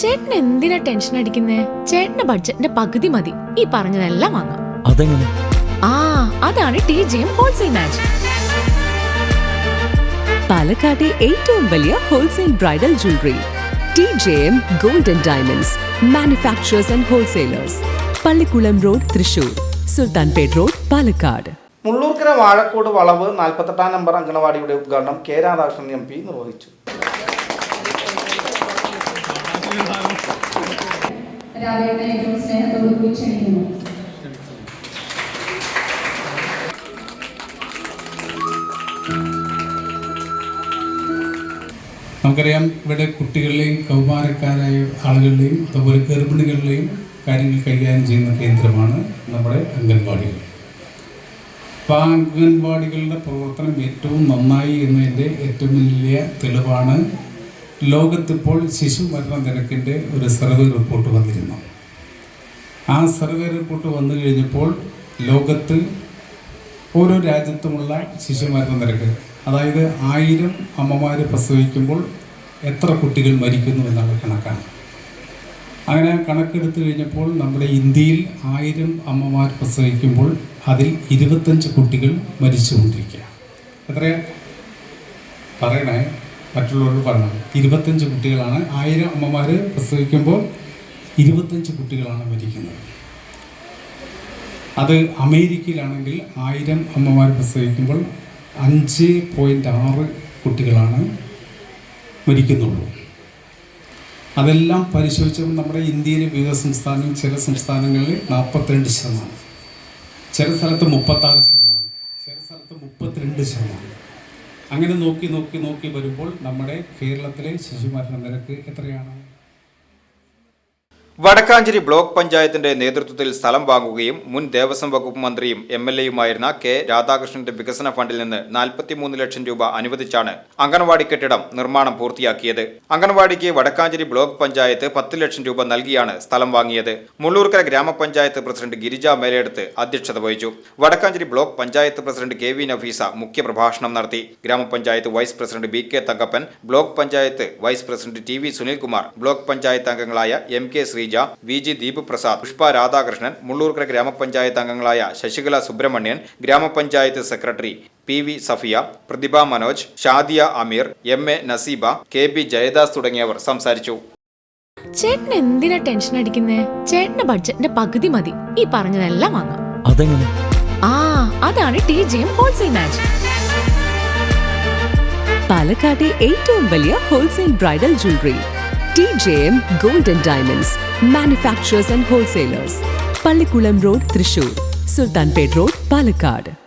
ചേട്ടൻ എന്തിനാ ടെൻഷൻ അടിക്കുന്നേ? ചേട്ടന്റെ ബഡ്ജറ്റിന്റെ പകുതി മതി. ഈ പറഞ്ഞതെല്ലാം വാങ്ങാം. അതെങ്ങനെ? ആ അതാണ് T J M wholesale match പാലക്കാട്ടെ ഏറ്റവും വലിയ wholesale bridal jewellery T J M gold and diamonds manufacturers and wholesalers Pallikulam road Thrissur. Sultanpet road Palakkad. Mullurkara Vazhakode വളവ് നാൽപ്പത്തെട്ടാം നമ്പർ അംഗനവാടിയുടെ ഉദ്ഘാടനം കെ രാധാകൃഷ്ണൻ എം പി നിർവഹിച്ചു. രാധയുടെ ഏറ്റവും സ്നേഹത്തോടു കൂടി ക്ഷണിക്കുന്നു. നമുക്കറിയാം ഇവിടെ കുട്ടികളുടെയും കൗമാരക്കാരായ ആളുകളുടെയും അതുപോലെ ഗർഭിണികളുടെയും കാര്യങ്ങൾ കൈകാര്യം ചെയ്യുന്ന കേന്ദ്രമാണ് നമ്മുടെ അംഗൻവാടികൾ. അപ്പോൾ ആ അംഗൻവാടികളുടെ പ്രവർത്തനം ഏറ്റവും നന്നായി എന്നതിന്റെ ഏറ്റവും വലിയ തെളിവാണ് ലോകത്തിപ്പോൾ ശിശു മരണ നിരക്കിന്റെ ഒരു സർവേ റിപ്പോർട്ട് വന്നിരുന്നു. ആ സർവേ റിപ്പോർട്ട് വന്നു കഴിഞ്ഞപ്പോൾ ലോകത്ത് ഓരോ രാജ്യത്തുമുള്ള ശിശുമരണ നിരക്ക് അതായത് ആയിരം അമ്മമാർ പ്രസവിക്കുമ്പോൾ എത്ര കുട്ടികൾ മരിക്കുന്നു എന്നുള്ള കണക്കാണ്. അങ്ങനെ കണക്കെടുത്തു കഴിഞ്ഞപ്പോൾ നമ്മുടെ ഇന്ത്യയിൽ ആയിരം അമ്മമാർ പ്രസവിക്കുമ്പോൾ അതിൽ ഇരുപത്തഞ്ച് കുട്ടികൾ മരിച്ചുകൊണ്ടിരിക്കുക എത്രയാണ് പറയണേ. മറ്റുള്ളവരോട് പറഞ്ഞത്. ഇരുപത്തഞ്ച് കുട്ടികളാണ്. ആയിരം അമ്മമാർ പ്രസവിക്കുമ്പോൾ ഇരുപത്തഞ്ച് കുട്ടികളാണ് മരിക്കുന്നത്. അത് അമേരിക്കയിലാണെങ്കിൽ ആയിരം അമ്മമാർ പ്രസവിക്കുമ്പോൾ അഞ്ച് പോയിന്റ് ആറ് കുട്ടികളാണ് മരിക്കുന്നുള്ളൂ. അതെല്ലാം പരിശോധിച്ചപ്പോൾ നമ്മുടെ ഇന്ത്യയിലെ വിവിധ സംസ്ഥാനങ്ങൾ ചില സംസ്ഥാനങ്ങളിൽ നാൽപ്പത്തിരണ്ട് ശതമാനം. ചില സ്ഥലത്ത് മുപ്പത്താറ് ശതമാനം. ചില സ്ഥലത്ത് മുപ്പത്തിരണ്ട് ശതമാനം. അങ്ങനെ നോക്കി നോക്കി നോക്കി വരുമ്പോൾ നമ്മുടെ കേരളത്തിലെ ശിശുമരണ നിരക്ക് എത്രയാണ്? വടക്കാഞ്ചേരി ബ്ലോക്ക് പഞ്ചായത്തിന്റെ നേതൃത്വത്തിൽ സ്ഥലം വാങ്ങുകയും മുൻ ദേവസ്വം വകുപ്പ് മന്ത്രിയും എം എൽ എയുമായിരുന്ന കെ രാധാകൃഷ്ണന്റെ വികസന ഫണ്ടിൽ നിന്ന് നാൽപ്പത്തിമൂന്ന് ലക്ഷം രൂപ അനുവദിച്ചാണ് അംഗൻവാടി കെട്ടിടം നിർമ്മാണം പൂർത്തിയാക്കിയത്. അംഗൻവാടിക്ക് വടക്കാഞ്ചേരി ബ്ലോക്ക് പഞ്ചായത്ത് പത്ത് ലക്ഷം രൂപ നൽകിയാണ് സ്ഥലം വാങ്ങിയത്. മുള്ളൂർക്കര ഗ്രാമപഞ്ചായത്ത് പ്രസിഡന്റ് ഗിരിജ മേലെടുത്ത് അധ്യക്ഷത വഹിച്ചു. Vadakkanchery block panchayat president K V Nafeesa മുഖ്യപ്രഭാഷണം നടത്തി. ഗ്രാമപഞ്ചായത്ത് vice president B K Thankappan block panchayat vice president T V Sunilkumar block panchayat അംഗങ്ങളായ M K Sreeja V. G. Deep Prasad Pushpa Radhakrishnan Mullurkara ഗ്രാമപഞ്ചായത്ത് അംഗങ്ങളായ ശശികല സുബ്രഹ്മണ്യൻ ഗ്രാമപഞ്ചായത്ത് secretary P. V. Safiya Prathibha Manoj Shadiya Ameer M. A. Naseeba K. B Jayadas തുടങ്ങിയവർ സംസാരിച്ചു. ചേട്ടൻ എന്തിനാ tension അടിക്കുന്നേ? ചേട്ടന്റെ ബഡ്ജറ്റിന്റെ പകുതി മതി. ഈ പറഞ്ഞതെല്ലാം വാങ്ങാം. അതെങ്ങനെ? ആ അതാണ് T. J. M wholesale match പാലക്കാട്ടെ ഏറ്റവും വലിയ wholesale bridal jewellery. T J M gold and diamonds manufacturers and wholesalers Pallikulam road Thrissur Sultanpet road Palakkad